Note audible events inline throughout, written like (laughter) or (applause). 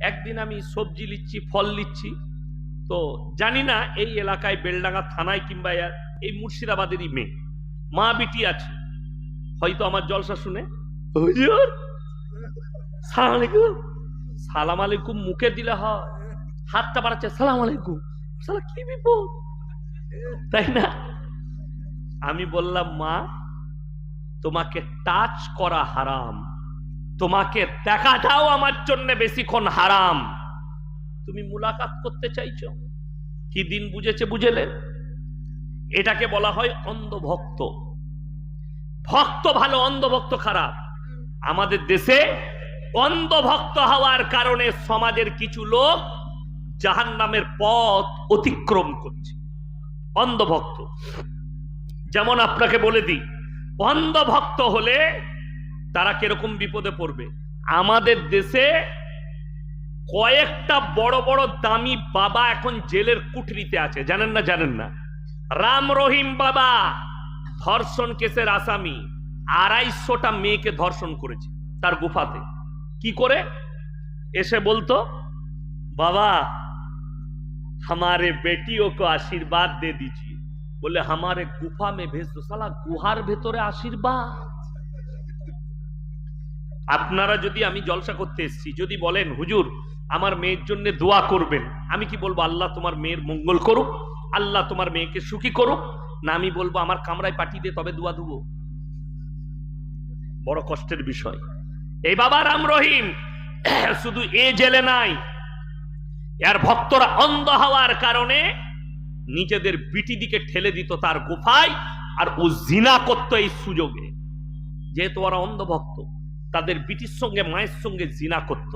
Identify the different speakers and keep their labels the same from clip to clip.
Speaker 1: একদিন আমি সবজি লিচ্ছি, ফল লিচ্ছি। তো জানি না এই এলাকায় বেলডাঙ্গা থানায় কিংবা এই মুর্শিদাবাদেরই মেয়ে। মা বিটি আছে। হয়তো আমার জলসা শুনে সালাম আলাইকুম। সালাম আলাইকুম, মুখে দিলে হয়, হাতটা বাড়াচ্ছে, সালাম আলাইকুম। সালা কি বিপদ? তাই না? আমি বললাম, মা, তোমাকে টাচ করা হারাম। তোমাকে দেখাটাও আমার জন্য বেশিক্ষণ হারাম। তুমি মুলাকাত করতে চাইছো? কি দিন বুঝেছে বুঝেলে? এটাকে বলা হয় অন্ধভক্ত। ভক্ত ভালো, অন্ধভক্ত খারাপ। আমাদের দেশে অন্ধভক্ত হওয়ার কারণে সমাজের কিছু লোক জাহান নামের পথ অতিক্রম করছে। অন্ধভক্ত। যেমন আপনাকে বলে দিই, অন্ধভক্ত হলে তারা কিরকম বিপদে পড়বে আমাদের দেশে কয়েকটা বড় বড় দামি বাবা এখন জেলের কুঠরিতে আছে জানেন না জানেন না রাম রহিম বাবা ধর্ষণ কেসের আসামি আড়াইশোটা মেয়েকে ধর্ষণ করেছে তার গুফাতে কি করে এসে বলতো বাবা हमारे बेटियों को आशीर्वाद दे दीजिए बोले हमारे गुफा में भेज दो साला गुहार ভেতরে আশীর্বাদ আপনারা যদি আমি জলসা করতে এসেছি, যদি বলেন, হুজুর, আমার মেয়ের জন্য দোয়া করবেন। আমি কি বলব, আল্লাহ তোমার মেয়ের মঙ্গল করুক, আল্লাহ তোমার মেয়েকে সুখী করুক। না, আমি বলব, আমার কামরায় পাঠিয়ে দিয়ে তবে দোয়া দেবো। বড় কষ্টের বিষয়। এই বাবা রাম রহিম, (clears throat) শুধু এ জেলে নাই, এর ভক্তরা অন্ধ হওয়ার কারণে নিজেদের বিটি দিকে ঠেলে দিত তার গুফায়, আর ও জিনা করত এই সুযোগে। যেহেতু ওরা অন্ধভক্ত তাদের বিটির সঙ্গে, মায়ের সঙ্গে জিনা করত।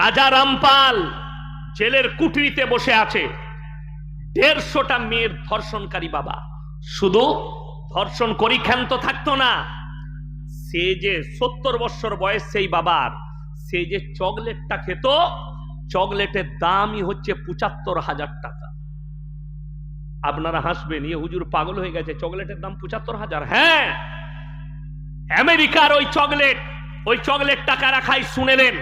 Speaker 1: রাজা রামপাল জেলের কুটরিতে বসে আছে। দেড়শোটা মেয়ের ধর্ষণকারী বাবা। শুধু ধর্ষণ করি ক্ষান্ত থাকতো না, সে যে সত্তর বৎসর বয়স সেই বাবার, সে যে চকলেটটা খেত, চকলেটের দামই হচ্ছে পঁচাত্তর হাজার টাকা। আপনারা হাসবেন ইয়ে হুজুর পাগল হয়ে গেছে, চকলেটের দাম পঁচাত্তর হাজার। হ্যাঁ আমেরিকার ওই চকলেট ওই চকলেট টাকা রাখাই শুনেলেন,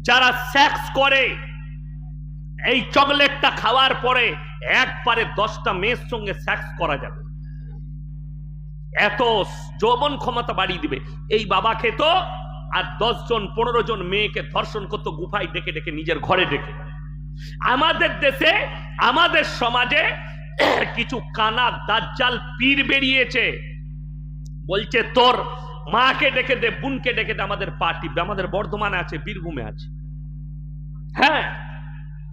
Speaker 1: যারা সেক্স করে, এই চকলেটটা খাওয়ার পরে একবারে দশটা মেয়ের সঙ্গে সেক্স করা যাবে। এত যৌবন ক্ষমতা বাড়িয়ে দিবে। এই বাবা খেত আর দশ জন পনেরো জন মেয়েকে ধর্ষণ করতো, গুফায় ডেকে ডেকে নিজের ঘরে ডেকে। আমাদের দেশে, আমাদের সমাজে কিছু কানা দাজ্জাল পীর বেরিয়েছে। বলছে, তোর মাকে ডেকে দে, বোনকে ডেকে দে, আমাদের পার্টি আমাদের বর্ধমানে আছে, বীরভূমে আছে। হ্যাঁ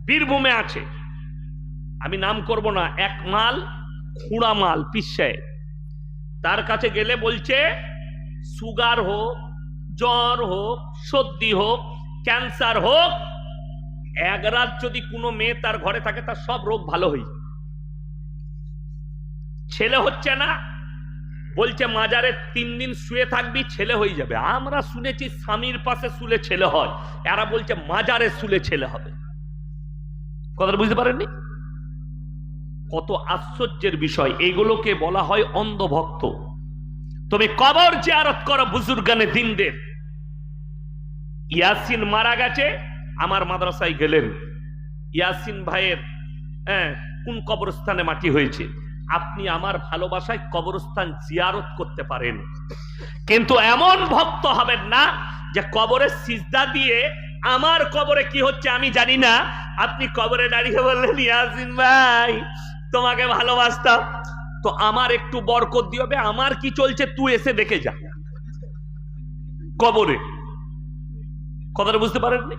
Speaker 1: বীরভূমে আছে। আমি নাম করব না এক মাল খুঁড়া মাল পিসায় তার কাছে গেলে বলছে, সুগার হোক, জ্বর হোক, সর্দি হোক, ক্যান্সার হোক, এক রাত যদি কোনো মেয়ে তার ঘরে থাকে, তার সব রোগ ভালো হয়ে। ছেলে হচ্ছে না বলছে মাজারে তিন দিন শুয়ে থাকবি ছেলে হয়ে যাবে। আমরা শুনেছি স্বামীর পাশে শুলে ছেলে হয়। এরা বলছে মাজারে শুলে ছেলে হবে। কথাটা বুঝতে পারেননি? কত আশ্চর্যের বিষয়। এগুলোকে বলা হয় অন্ধভক্ত। তুমি কবর যে জিয়ারত করো বুজুর্গানে দিনদের। ইয়াসিন মারা গেছে আমার মাদ্রাসায় গেলেন। ইয়াসিন ভাইয়ের হ্যাঁ, কোন কবরস্থানে মাটি হয়েছে? আপনি আমার ভালোবাসায় কবরস্থান জিয়ারত করতে পারেন। কিন্তু এমন ভক্ত হবেন না যে কবরে সিজদা দিয়ে আমার কবরে কি হচ্ছে আমি জানি না। আপনি কবরে দাঁড়িয়ে বললেন ইয়াসিন ভাই, তোমাকে ভালোবাসতাম। তো আমার একটু বরকত দিয়ে হবে, আমার কি চলছে তুই এসে দেখে যা। কবরে। কথাটা বুঝতে পারেননি?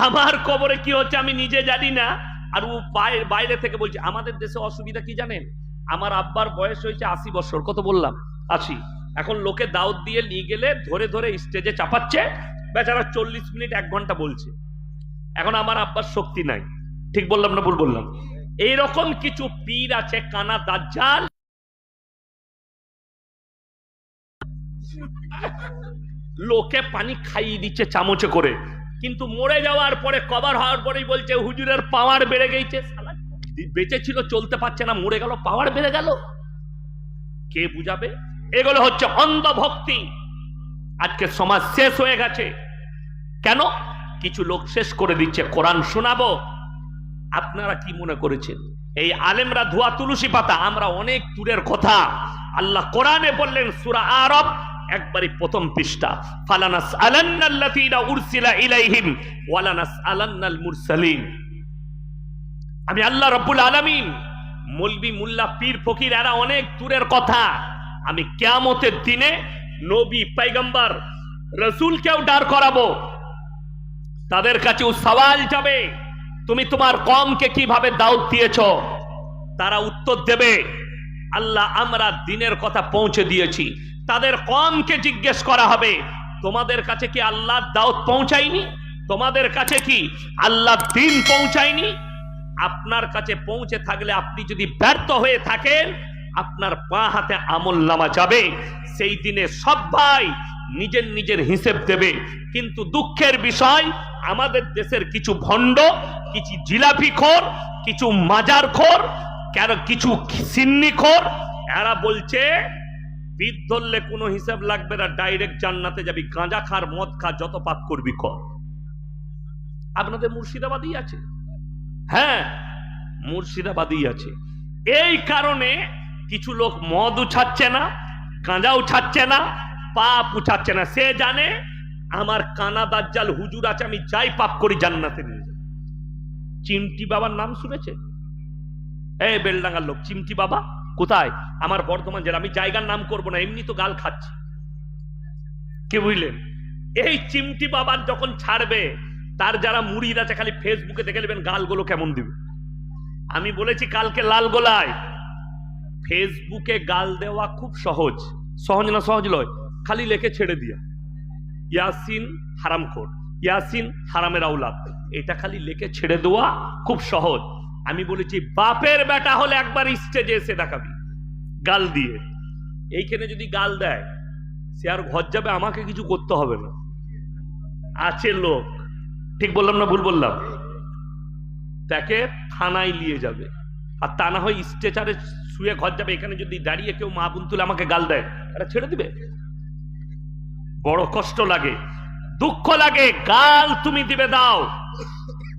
Speaker 1: আমার কবরে কি হচ্ছে আমি নিজে জানি না। আর ও বাইরে থেকে বলছে, আমাদের দেশে অসুবিধা কি জানেন? আমার আব্বার বয়স হয়েছে আশি বছর, কত বললাম? আশি। এখন লোকে দাওয়াত দিয়ে নিয়ে গেলে ধরে ধরে স্টেজে চাপাচ্ছে, বেচারা চল্লিশ মিনিট এক ঘণ্টা বলছে। এখন আমার আব্বার শক্তি নাই। ঠিক বললাম না ভুল বললাম? এইরকম কিছু পীর আছে, কানা দাজ্জাল। লোকে পানি খাইয়ে দিচ্ছে চামচে করে। কিন্তু মরে যাওয়ার পরে কভার হওয়ার পরেই বলছে, হুজুরের পাওয়ার বেড়ে গেছে। বেঁচে ছিল, চলতে পারছে না, মরে গেল পাওয়ার বেড়ে গেল। কে বুঝাবে? এগুলো হচ্ছে অন্ধভক্তি। আজকে সমাজ শেষ হয়ে গেছে। কেন? কিছু লোক শেষ করে দিচ্ছে, কোরআন শোনাবো। আপনারা কি মনে করেছেন? এই আলেমরা ধোয়া তুলসী পাতা, আমরা অনেক দূরের কথা। আল্লাহ কোরআনে বললেন, সূরা আরব একবারই প্রথম পৃষ্ঠা ফালানাস আলান্নাল্লাযীনা উরসিলা ইলাইহিম ওয়ালানাস আলান্নাল মুরসালিন আমি আল্লাহ রব্বুল আলামিন, মলবি মুল্লা পীর ফকির, এরা অনেক দূরের কথা। আমি কিয়ামতের দিনে নবী পয়গম্বর রসুলকেও ডার করাবো। তাদের কাছেও সওয়াল যাবে, তুমি তোমার কমকে কীভাবে দাউদ দিয়েছ? তারা উত্তর দেবে, আল্লাহ আমরা দিনের কথা পৌঁছে দিয়েছি। তাদের কমকে জিজ্ঞেস করা হবে, তোমাদের কাছে কি আল্লাহ দাউদ পৌঁছায়নি? তোমাদের কাছে কি আল্লাহ দিন পৌঁছায়নি? আপনার কাছে পৌঁছে থাকলে আপনি যদি ব্যর্থ হয়ে থাকেন, আপনার পা হাতে আমল নামা যাবে, সেই দিনে সবাই নিজের নিজের হিসেব দেবে। কিন্তু দুঃখের বিষয়, আমাদের দেশের কিছু ভণ্ড, কিছু জিলাপি খোর, কিছু মাজার খোর, কেন কিছু সিন্নি খোর, এরা বলছে বিদ ধরলে কোনো হিসাব লাগবে না ডাইরেক্ট জান্নাতে যাবি। গাঁজা খার, মদ খা, যত পাপ করবি কর আপনাদের মুর্শিদাবাদই আছে। হ্যাঁ মুর্শিদাবাদই আছে। এই কারণে কিছু লোক মদ উঠাচ্ছে না, গাঁজা উঠাচ্ছে না, পাপ উঠাচ্ছে না। সে জানে, আমার কানা দাজ্জাল হুজুর আছে, আমি যাই পাপ করি জান্নাতে নিয়ে যাব চিমটি বাবার নাম শুনেছে? এই বেলডাঙ্গার লোক, চিমটি বাবা। কোথায়? আমার বর্ধমান জেলা আমি জায়গার নাম করব না, এমনি তো গাল খাচ্ছি। কে বুঝলেন? এই চিমটি বাবার যখন ছাড়বে, তার যারা মুড়ির আছে খালি ফেসবুকে দেখে নেবেন গালগুলো কেমন দিবে। আমি বলেছি কালকে লাল গোলায়। ফেসবুকে গাল দেওয়া খুব সহজ। সহজ না সহজ লয়? খালি লেখে ছেড়ে দিয়া। ইয়াসিন হারাম হারামখোর। ইয়াসিন হারামের আউলাদ এটা খালি লেখে ছেড়ে দেওয়া খুব সহজ। আমি বলেছি, বাপের বেটা হলে একবার স্টেজে এসে দেখাবি। গাল দিয়ে। এইখানে যদি গাল দেয়, সে আর ঘর যাবে, আমাকে কিছু করতে হবে না। আছে লোক। ঠিক বললাম না ভুল বললাম? তাকে থানায় নিয়ে যাবে। আর তা না হয় স্ট্রেচারে শুয়ে ঘর যাবে। এখানে যদি দাঁড়িয়ে কেউ মা বোন তুলে আমাকে গাল দেয় এটা ছেড়ে দিবে? বড় কষ্ট লাগে, দুঃখ লাগে। গাল তুমি দিবে, দাও।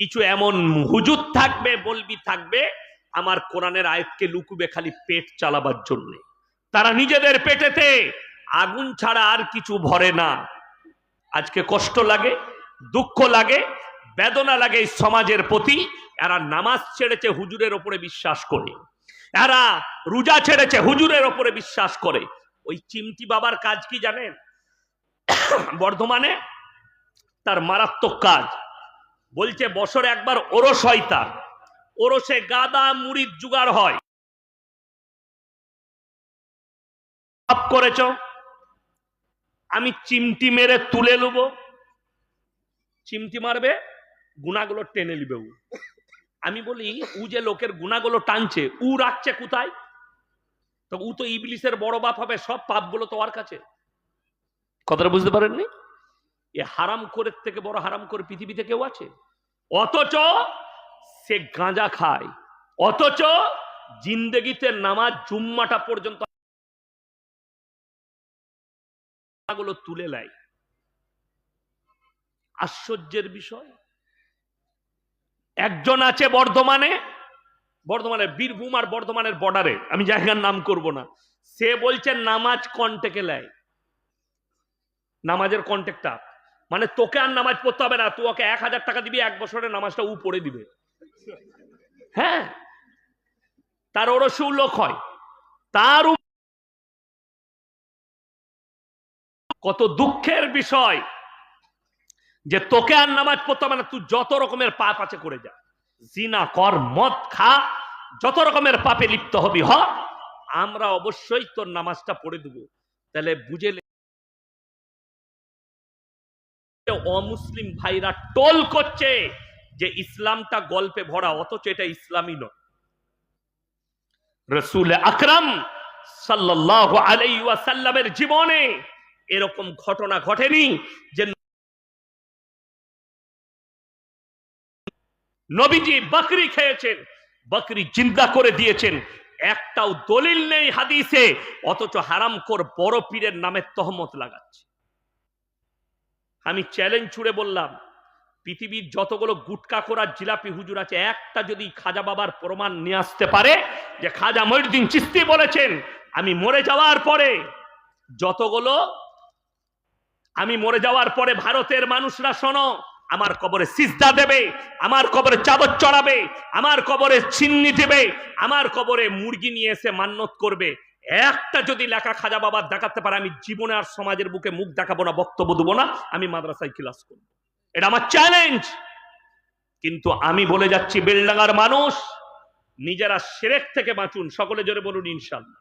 Speaker 1: কিছু এমন হুজুর থাকবে, বলবি থাকবে, আমার কোরআনের আয়াতকে লুকুবে খালি পেট চালাবার জন্য। তারা নিজেদের পেটেতে আগুন ছাড়া আর কিছু ভরে না। আজকে কষ্ট লাগে, দুঃখ লাগে, বেদনা লাগে এই সমাজের প্রতি। এরা নামাজ ছেড়েছে, হুজুরের ওপরে বিশ্বাস করে। এরা রোজা ছেড়েছে, হুজুরের ওপরে বিশ্বাস করে। ওই চিমটি বাবার কাজ কি জানেন? বর্ধমানে তার মারাত্মক কাজ। বলছে, বছরে একবার ওরস হয় তার। ওরসে গাদা মুড়ির জুগার হয়। করেছ, আমি চিমটি মেরে তুলে নেব চিমটি মারবে, গুণাগুলো টেনে নিবে উ আমি বলি, উ যে লোকের গুণাগুলো টানছে, উ রাখছে কোথায়? তো উ তো ইবলিসের বড় বাপ হবে, সব পাপগুলো তো ওর কাছে। কথাটা বুঝতে পারেননি? এ হারাম করে থেকে বড় হারাম করে পৃথিবীতে কেউ আছে? অথচ সে গাঁজা খায়। অথচ জিন্দগিতে নামাজ জুম্মাটা পর্যন্ত তুলে নেয়। আশ্চর্যের বিষয়। একজন আছে বর্ধমানে বর্ধমানে বীরভূম আর বর্ধমানের বর্ডারে আমি জায়গার নাম করব না। সে বলছে, নামাজ কন্টেকে নেয়। নামাজের কন্টেক্টটা মানে তোকে আর নামাজ পড়তে হবে না, তুই ওকে এক হাজার টাকা দিবি, এক বছরের নামাজটা উ পড়ে দিবে। হ্যাঁ? তার ওরসে লোক হয়, তার কত দুঃখের বিষয় যে তোকে আর নামাজ পড়তে হবে না, তুই যত রকমের পাপ আছে করে যা। জিনা, কর, মদ, খা, যত রকমের পাপে লিপ্ত হবি, হ। আমরা অবশ্যই তোর নামাজটা পড়ে দেবো। তাহলে বুঝে অমুসলিম ভাইরা টোল করছে যে ইসলামটা গল্পে ভরা, অথচ এটা ইসলামই নয়। রসুল আকরাম সাল্লাল্লাহু আলাইহি ওয়াসাল্লামের জীবনে এরকম ঘটনা ঘটেনি যে নবীজি বকরি খেয়েছেন, বকরি জিন্দা করে দিয়েছেন। একটাও দলিল নেই হাদিসে, অথচ হারাম হারামখোর বড় পীরের নামে তহমত লাগাচ্ছে। আমি চ্যালেঞ্জ ছুড়ে বললাম, পৃথিবীর যতগুলো গুটকা করার জিলাপি হুজুর আছে, একটা যদি খাজা বাবার প্রমাণ নিয়ে আসতে পারে যে খাজা মহিউদ্দিন চিস্তি বলেছেন, আমি মরে যাওয়ার পরে যতগুলো, আমি মরে যাওয়ার পরে ভারতের মানুষরা শোনো, আমার কবরে সিজদা দেবে, আমার কবরে চাদর চড়াবে, আমার কবরে ছিন্নি দেবে, আমার কবরে মুরগি নিয়ে এসে মান্যত করবে। একটা যদি লেখা খাজা বাবার দেখাতে পারে, আমি জীবনে আর সমাজের বুকে মুখ দেখাবো না, বক্তব্য দেবো না, আমি মাদ্রাসায় ক্লাস করব। এটা আমার চ্যালেঞ্জ কিন্তু আমি বলে যাচ্ছি, বেলডাঙ্গার মানুষ, নিজেরা সেরেক থেকে বাঁচুন। সকলে জোরে বলুন ইনশাল্লাহ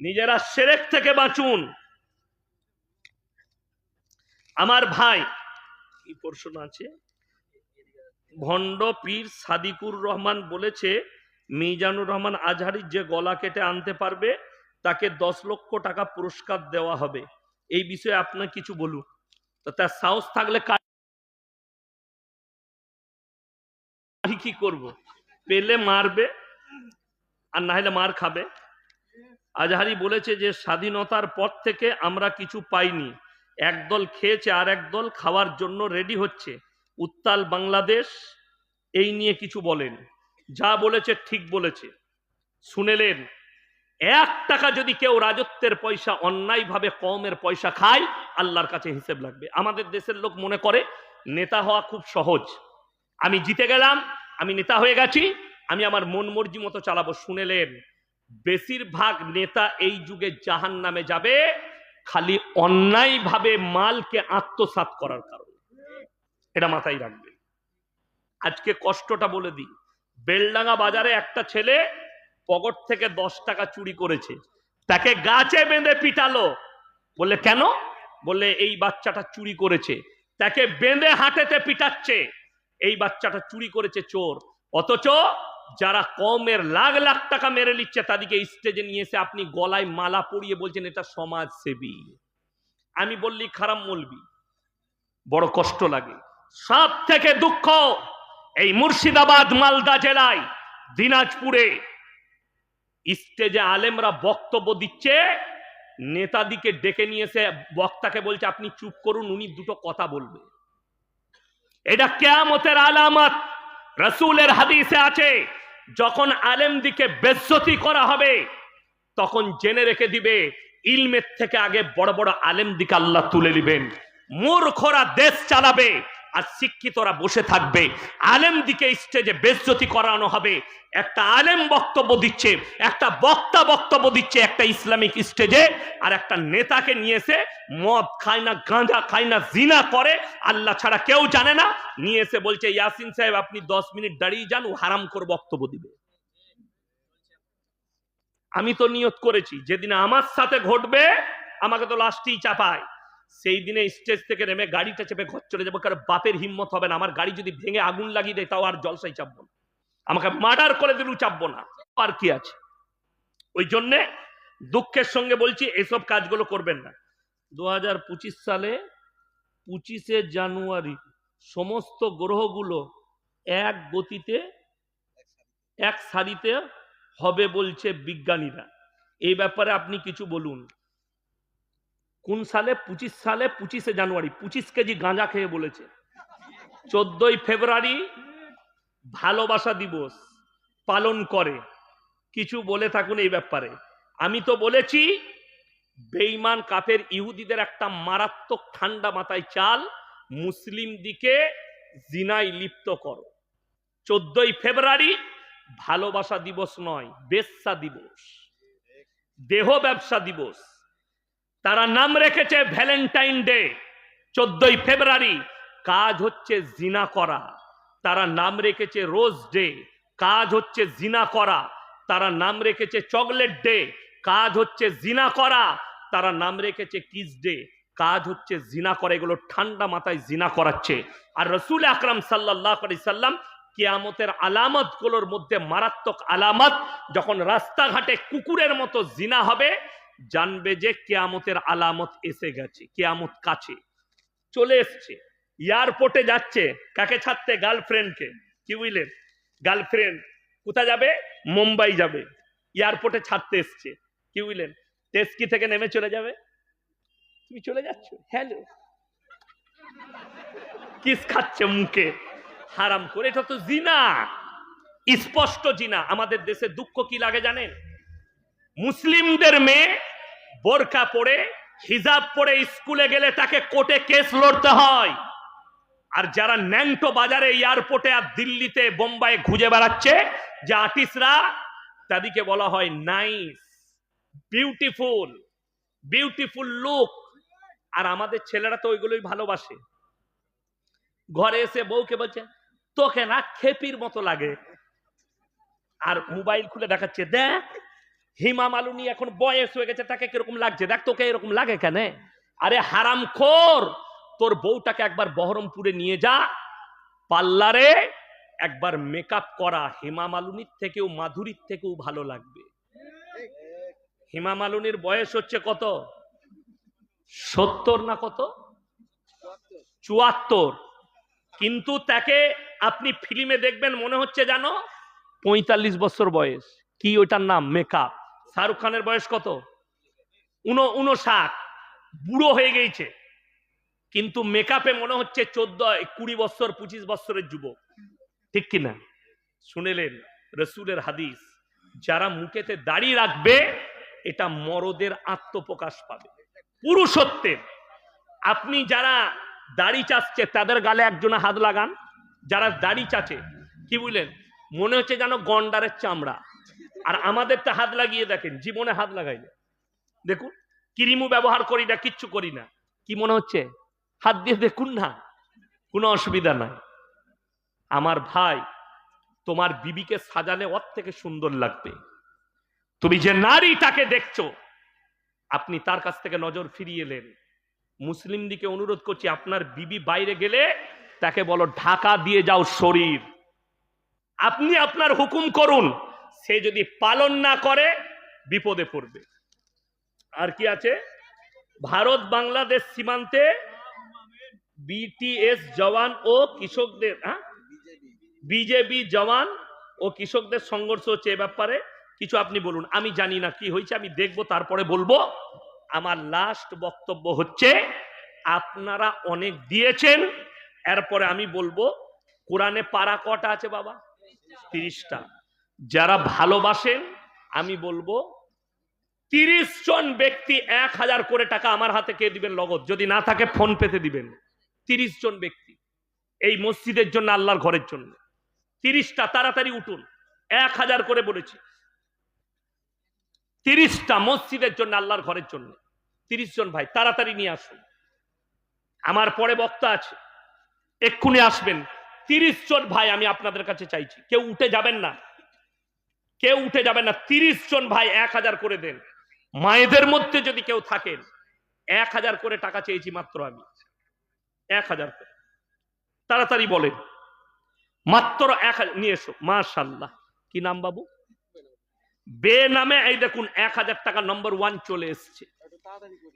Speaker 1: নিজেরা সেরেক থেকে বাঁচুন। আমার ভাই, কি প্রশ্ন আছে? ভণ্ড পীর সাদিকুর রহমান বলেছে মিজানুর রহমান আজহারি যে গলা কেটে আনতে পারবে, তাকে দশ লক্ষ টাকা পুরস্কার দেওয়া হবে। এই বিষয়ে আপনার কিছু বলুন। তার সাহস থাকলে কি করব? পেলে মারবে, আর না হলে মার খাবে। আজহারি বলেছে যে, স্বাধীনতার পর থেকে আমরা কিছু পাইনি। একদল খেয়েছে আর একদল খাওয়ার জন্য রেডি হচ্ছে। উত্তাল বাংলাদেশ, এই নিয়ে কিছু বলেন। যা বলেছে, ঠিক বলেছে। শুনেলেন, এক টাকা যদি কেউ রাজত্বের পয়সা, অন্যায়ভাবে কমের পয়সা খায়, আল্লাহর কাছে হিসেব লাগবে। আমাদের দেশের লোক মনে করে, নেতা হওয়া খুব সহজ। আমি জিতে গেলাম, আমি নেতা হয়ে গেছি, আমি আমার মন মর্জি মতো চালাবো। শুনেলেন, বেশিরভাগ নেতা এই যুগে জাহান নামে যাবে, খালি অন্যায়ভাবে মালকে আত্মসাৎ করার কারণে। এটা মাথায় রাখবে। আজকে কষ্টটা বলে দিই। বেলডাঙ্গা বাজারে একটা ছেলে পকেট থেকে দশ টাকা চুরি করেছে। তাকে গাছে বেঁধে পিটালো। বললে, কেন? বললে, এই বাচ্চাটা চুরি করেছে। তাকে বেঁধে হাঁটেতে পিটাচ্ছে। এই বাচ্চাটা চুরি করেছে চোর। অথচ যারা কমের লাখ লাখ টাকা মেরে নিচ্ছে, তাদেরকে স্টেজে নিয়ে এসে আপনি গলায় মালা পরিয়ে বলছেন, এটা সমাজ সেবী আমি বললি, খারাপ মলবি। বড় কষ্ট লাগে। সব থেকে দুঃখ এই মুর্শিদাবাদ, মালদা জেলায়, দিনাজপুরে স্টেজে আলেমরা বক্তব্য দিচ্ছে, নেতাদিকে ডেকে নিয়ে এসে বক্তাকে বলছে, আপনি চুপ করুন, উনি দুটো কথা বলবে। এটা কেয়ামতের আলামত, রসুলের হাদিসে আছে, যখন আলেম দিকে বেজ্জতি করা হবে, তখন জেনে রেখে দিবে, ইলমের থেকে আগে বড় বড় আলেম দিকে আল্লাহ তুলে দিবেন মূর্খরা দেশ চালাবে আর শিক্ষিতরা বসে থাকবে। আলেম দিকে স্টেজে বেজ্জতি করানো হবে। একটা আলেম বক্তব্য দিচ্ছে, একটা বক্তা বক্তব্য দিচ্ছে একটা ইসলামিক স্টেজে আর একটা নেতাকে নিয়ে এসে মদ খায় না, গাঁজা খায় না, জিনা করে, আল্লাহ ছাড়া কেউ জানে না। নিয়ে এসে বলছে, ইয়াসিন সাহেব, আপনি দশ মিনিট দাঁড়িয়ে যান, ও হারাম করে বক্তব্য দিবে। আমি তো নিয়ত করেছি, যেদিন আমার সাথে ঘটবে, আমাকে তো লাস্টেই চাপায়। সেই দিনে স্টেজ থেকে নেমে গাড়িটা চেপে ঘর চলে যাব, কারণ বাপের হিম্মত হবে না। আমার গাড়ি যদি ভেঙে আগুন লাগিয়ে দেয়, তাও আর জলসাই চাপবো না। আমাকে মার্ডার করে দিলেও চাপবো না। আর কি আছে? ওই জন্যে দুঃখের সঙ্গে বলছি, এসব কাজগুলো করবেন না। দু হাজার পঁচিশ সালে পঁচিশে জানুয়ারি সমস্ত গ্রহগুলো এক গতিতে, এক সারিতে হবে বলছে বিজ্ঞানীরা। এই ব্যাপারে আপনি কিছু বলুন। কোন সালে? পঁচিশ সালে? পঁচিশে জানুয়ারি। পঁচিশ কেজি গাঁজা খেয়ে বলেছে। চোদ্দই ফেব্রুয়ারি ভালোবাসা দিবস পালন করে। কিছু বলে থাকুন এই ব্যাপারে। আমি তো বলেছি বেইমান কাফের ইহুদিদের একটা মারাত্মক ঠান্ডা মাথায় চাল মুসলিম দিকে জিনাই লিপ্ত করো। চোদ্দই ফেব্রুয়ারি ভালোবাসা দিবস নয়, বেশ্যা দিবস। দেহ ব্যবসা দিবস। তারা নাম রেখেছে ভ্যালেন্টাইন ডে, চোদ্দই ফেব্রুয়ারি। কাজ হচ্ছে জিনা করা। তারা নাম রেখেছে রোজ ডে, কাজ হচ্ছে জিনা করা। তারা নাম রেখেছে চকলেট ডে, কাজ হচ্ছে জিনা করা। তারা নাম রেখেছে কিস ডে, কাজ হচ্ছে জিনা করে। এগুলো ঠান্ডা মাথায় জিনা করাচ্ছে। আর রসুল আকরাম সাল্লাহ সাল্লাম কিয়ামতের আলামতগুলোর মধ্যে মারাত্মক আলামত, যখন রাস্তাঘাটে কুকুরের মতো জিনা হবে জানবে যে কেয়ামতের আলামত এসে গেছে, কেয়ামত কাছে। চলে এসছে, এয়ারপোর্টে যাচ্ছে, কাকে ছাড়তে? গার্লফ্রেন্ডকে। কি বুঝলেন? গার্লফ্রেন্ড কোথায় যাবে? মুম্বাই যাবে। এয়ারপোর্টে ছাড়তে এসছে। কি বুঝলেন? টেস্কি থেকে নেমে চলে যাবে। তুমি চলে যাচ্ছ? হ্যালো। কিস খাচ্ছে মুখে? হারাম করে, এটা তো জিনা। স্পষ্ট জিনা। আমাদের দেশে দুঃখ কি লাগে জানেন? মুসলিমদের মেয়ে বোরকা পরে, হিজাব পরে স্কুলে গেলে তাকে কোর্টে কেস লড়তে হয়। আর যারা ন্যাংটো বাজারে এয়ারপোর্টে আর দিল্লিতে, বোম্বাই খুঁজে বেড়াচ্ছে, যে আর্টিস্টরা, তাদেরকে বলা হয় নাইস, বিউটিফুল বিউটিফুল লুক। আর আমাদের ছেলেরা তো ওইগুলোই ভালোবাসে। ঘরে এসে বউকে বলছে, তোকে না খেপির মতো লাগে। আর মোবাইল খুলে দেখাচ্ছে, দেখ হিমা মালুনি এখন বয়স হয়ে গেছে, তাকে কীরকম লাগছে? দেখ তোকে এরকম লাগে কেন? আরে হারাম খোর তোর বউটাকে একবার বহরমপুরে নিয়ে যা, পার্লারে একবার মেকআপ করা। হেমা মালুনির থেকেও, মাধুরীর থেকেও ভালো লাগবে। হেমা মালুনির বয়স হচ্ছে কত? সত্তর না কত? চুয়াত্তর। কিন্তু তাকে আপনি ফিল্মে দেখবেন, মনে হচ্ছে জানো পঁয়তাল্লিশ বছর বয়স। কি ওইটার নাম? মেকআপ শাহরুখ খানের বয়স কত? উনো উনষাট বুড়ো হয়ে গেছে কিন্তু মেকআপে মনে হচ্ছে চোদ্দ, কুড়ি বছর, পঁচিশ বছরের যুবক। ঠিক কিনা? শুনেলেন রসুলের হাদিস, যারা মুখেতে দাড়ি রাখবে, এটা মরদের আত্মপ্রকাশ পাবে। পুরুষত্বের। আপনি যারা দাড়ি চাচ্ছে, তাদের গালে একজনে হাত লাগান। যারা দাড়ি চাচে কি বুঝলেন মনে হচ্ছে যেন গন্ডারের চামড়া। আর আমাদেরটা হাত লাগিয়ে দেখেন, জীবনে হাত লাগাই না। দেখুন, ক্রিমও ব্যবহার করি না, কিচ্ছু করি না। কি মনে হচ্ছে? হাত দিয়ে দেখুন না, কোনো অসুবিধা নাই। আমার ভাই, তোমার বিবিকে সাজালে ওর থেকে সুন্দর লাগবে। তুমি যে নারীটাকে দেখছ, আপনি তার কাছ থেকে নজর ফিরিয়ে এলেন। মুসলিম দিকে অনুরোধ করছি, আপনার বিবি বাইরে গেলে তাকে বলো, ঢাকা দিয়ে যাও শরীর। আপনি আপনার হুকুম করুন। সে যদি পালন না করে, বিপদে পড়বে। আর কি আছে? ভারত, বাংলাদেশ সীমান্তে বিটিএস জওয়ান ও কৃষকদের হ্যাঁ? বিজেপি জওয়ান ও কৃষকদের সংঘর্ষ হচ্ছে এ ব্যাপারে। কিছু আপনি বলুন, আমি জানি না কি হয়েছে, আমি দেখব, তারপরে বলব। আমার লাস্ট বক্তব্য হচ্ছে, আপনারা অনেক দিয়েছেন, এরপরে আমি বলব, কোরআনে পারা কটা আছে বাবা, তিরিশটা। যারা ভালোবাসেন আমি বলব, তিরিশ জন ব্যক্তি এক হাজার করে টাকা আমার হাতে কে দিবেন নগদ? যদি না থাকে ফোন পেতে দিবেন। তিরিশ জন ব্যক্তি এই মসজিদের জন্য, আল্লাহর ঘরের জন্য। তিরিশটা, তাড়াতাড়ি উঠুন। এক হাজার করে বলেছি। তিরিশটা মসজিদের জন্য, আল্লাহর ঘরের জন্য। তিরিশ জন ভাই, তাড়াতাড়ি নিয়ে আসুন। আমার পরে বক্তা আছে। এক্ষুনি আসবেন। তিরিশ জন ভাই, আমি আপনাদের কাছে চাইছি। কেউ উঠে যাবেন না। কেউ উঠে যাবে না, তিরিশ জন ভাই এক হাজার করে দেন। মায়েদের মধ্যে যদি কেউ থাকেন, এক হাজার করে টাকা চেয়েছি মাত্র আমি। এক হাজার করে। তাড়াতাড়ি বলেন। মাত্র এক হাজার, নিয়ে এসো। মাশাল্লাহ। কি নাম বাবু? বে নামে, এই দেখুন, এক হাজার টাকা নম্বর ওয়ান চলে এসছে।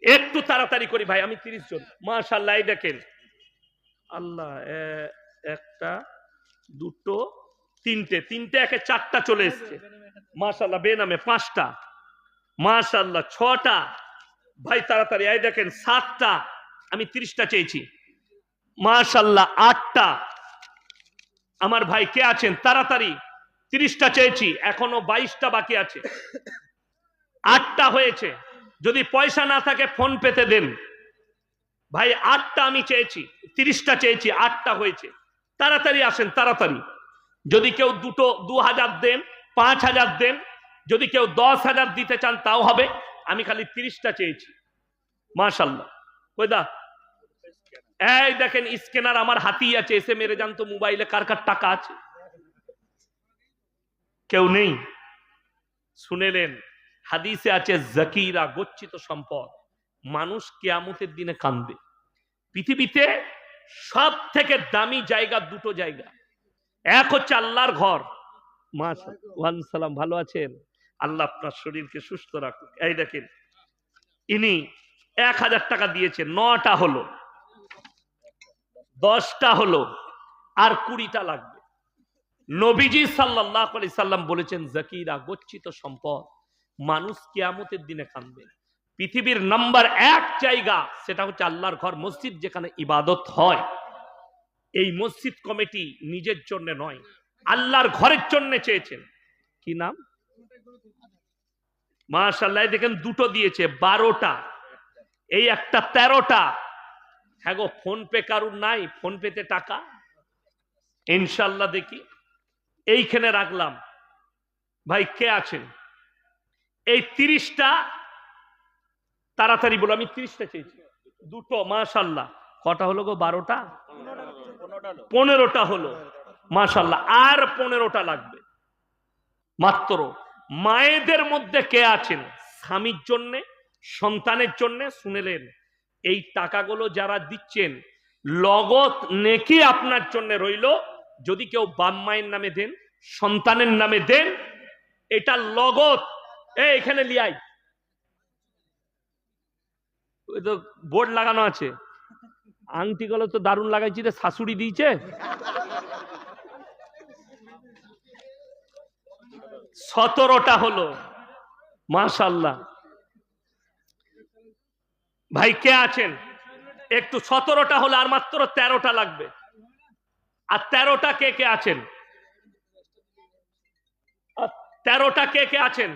Speaker 1: একটু তাড়াতাড়ি করি ভাই, আমি তিরিশ জন। মাশাল্লাহ, এই দেখেন। আল্লাহ একটা, দুটো তিনটে তিনটে একে চারটা চলে এসছে। মাশাল্লাহ বে নামে পাঁচটা। মাশাল্লাহ ছটা। ভাই, তাড়াতাড়ি, এই দেখেন, সাতটা। আমি তিরিশটা চেয়েছি। মাশাল্লাহ আটটা। আমার ভাই, কে আছেন? তাড়াতাড়ি, তিরিশটা চেয়েছি। এখনও বাইশটা বাকি আছে। আটটা হয়েছে। যদি পয়সা না থাকে, ফোন পেতে দেন। ভাই, আটটা আমি চেয়েছি। তিরিশটা চেয়েছি, আটটা হয়েছে। তাড়াতাড়ি আসেন, তাড়াতাড়ি। যদি কেউ দুটো, দু হাজার দেন, পাঁচ হাজার দেন, যদি কেউ দশ হাজার দিতে চান, তাও হবে। আমি খালি তিরিশটা চেয়েছি। মাশাল্লাহ। কইদা এই দেখেন, স্ক্যানার আমার হাতেই আছে, এসে মেরে যান তো মোবাইলে, কার কার টাকা আছে? কেউ নেই? শুনেলেন, হাদিসে আছে, জাকিরা গচ্ছিত সম্পদ। মানুষ কেয়ামতের দিনে কান্দবে পৃথিবীতে সব থেকে দামি জায়গা দুটো জায়গা। এক হচ্ছে আল্লাহর ঘর। মা সালাম ভালো আছেন? আল্লাহ আপনার শরীরকে সুস্থ রাখুক। এই দেখেন ইনি এক হাজার টাকা দিয়েছেন নটা হলো দশটা হলো আর কুড়িটা লাগবে। নবীজি সাল্লাহ আলি সাল্লাম বলেছেন জাকিরা গচ্ছিত সম্পদ মানুষ কেয়ামতের দিনে কাঁদবে। পৃথিবীর নাম্বার এক জায়গা সেটা হচ্ছে আল্লাহর ঘর মসজিদ যেখানে ইবাদত হয়। এই মসজিদ কমিটি নিজের জন্য নয়, আল্লাহর ঘরের জন্য চেয়েছেন। কি নাম? মাশাল্লাহ দেখেন দুটো দিয়েছে, বারোটা। এই একটা তেরোটা। হ্যাঁ গো ফোন পে কারুর নাই? ফোন পেতে টাকা? ইনশাল্লাহ দেখি। এইখানে রাখলাম। ভাই, কে আছেন? এই তিরিশটা, তাড়াতাড়ি বলো, আমি তিরিশটা চেয়েছি। দুটো মাশাল্লাহ কটা হলো গো, বারোটা? পনেরোটা হলো। মাশাল্লাহ আর পনেরোটা লাগবে। মাত্র মায়েদের মধ্যে কে আছেন? স্বামীর জন্য, সন্তানের জন্য, শুনেলেন। এই টাকাগুলো যারা দিচ্ছেন, লগত নেকি আপনার জন্য রইল। যদি কেউ বাম মায়ের নামে দেন, সন্তানের নামে দেন, এটা লগত। এখানে লিয়াই। তো বোর্ড লাগানো আছে। আংটিগুলো তো দারুণ লাগাইছি রে, শাশুড়ি দিয়েছে। সতেরোটা হলো, মাশাল্লাহ। ভাই, কে আছেন? একটু সতেরোটা হলো আর মাত্র তেরোটা লাগবে। আর তেরোটা কে কে আছেন? তেরোটা কে কে আছেন?